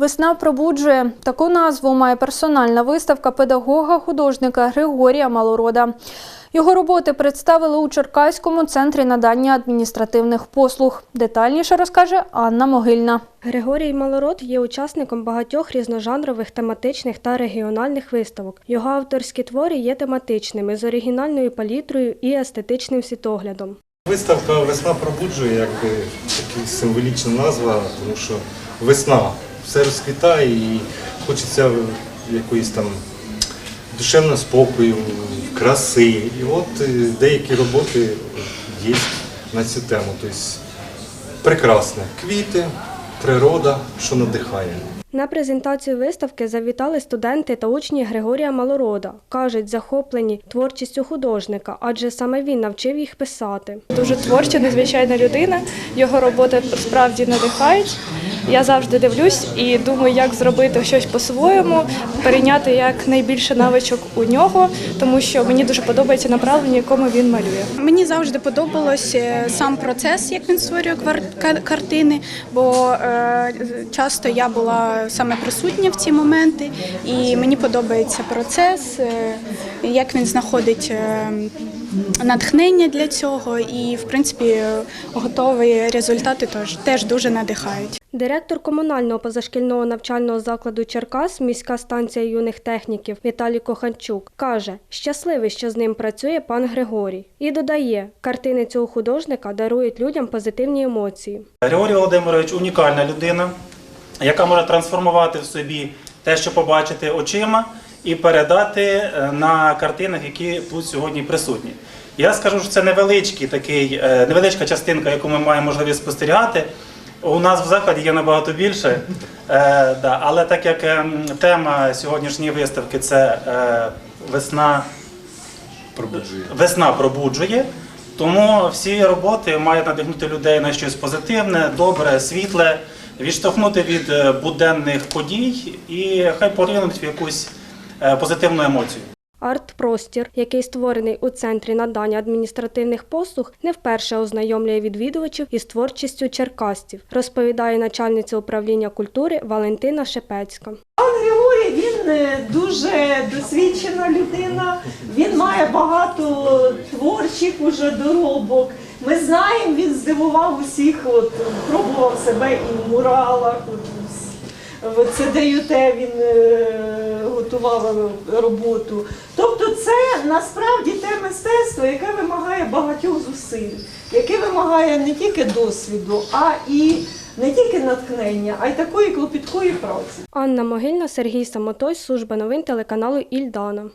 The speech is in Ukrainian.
Весна пробуджує. Таку назву має персональна виставка педагога-художника Григорія Малорода. Його роботи представили у Черкаському центрі надання адміністративних послуг. Детальніше розкаже Анна Могильна. Григорій Малород є учасником багатьох різножанрових тематичних та регіональних виставок. Його авторські твори є тематичними з оригінальною палітрою і естетичним світоглядом. Виставка Весна пробуджує, якби така символічна назва, тому що весна все розквітає і хочеться якоїсь там душевного спокою, краси. І от е, деякі роботи є на цю тему. Тобто прекрасне. Квіти, природа, що надихає. На презентацію виставки завітали студенти та учні Григорія Малорода. Кажуть, захоплені творчістю художника, адже саме він навчив їх писати. Дуже творча, незвичайна людина. Його роботи справді надихають. Я завжди дивлюсь і думаю, як зробити щось по-своєму, перейняти як найбільше навичок у нього, тому що мені дуже подобається направлення, якому він малює. Мені завжди подобалось е, сам процес, як він створює картини, бо е, часто я була саме присутня в ці моменти, і мені подобається процес, е, як він знаходить натхнення для цього, і в принципі готові результати теж, теж дуже надихають. Директор комунального позашкільного навчального закладу Черкас, міська станція юних техніків Віталій Коханчук, каже, щасливий, що з ним працює пан Григорій. І додає, картини цього художника дарують людям позитивні емоції. Григорій Володимирович унікальна людина, яка може трансформувати в собі те, що побачити очима, і передати е, на картинах, які тут сьогодні присутні. Я скажу, що це невеличкий такий, е, невеличка частинка, яку ми маємо можливість спостерігати. У нас в закладі є набагато більше, е, але так як ем, тема сьогоднішньої виставки це весна Пробуджує. весна пробуджує, тому всі роботи мають надихнути людей на щось позитивне, добре, світле, відштовхнути від буденних подій і хай поринуть в якусь позитивну емоцію. Арт-простір, який створений у центрі надання адміністративних послуг, не вперше ознайомлює відвідувачів із творчістю черкастів, розповідає начальниця управління культури Валентина Шепецька. Григорій він е, дуже досвідчена людина, він має багато творчих уже доробок. Ми знаємо, він здивував усіх, от, пробував себе і в муралах, от, в ЦДЮТ він е, готував роботу. Тобто це насправді те мистецтво, яке вимагає багатьох зусиль, яке вимагає не тільки досвіду, а і не тільки натхнення, а й такої клопіткої праці. Анна Могильна, Сергій Самотой, служба новин телеканалу Ільдана.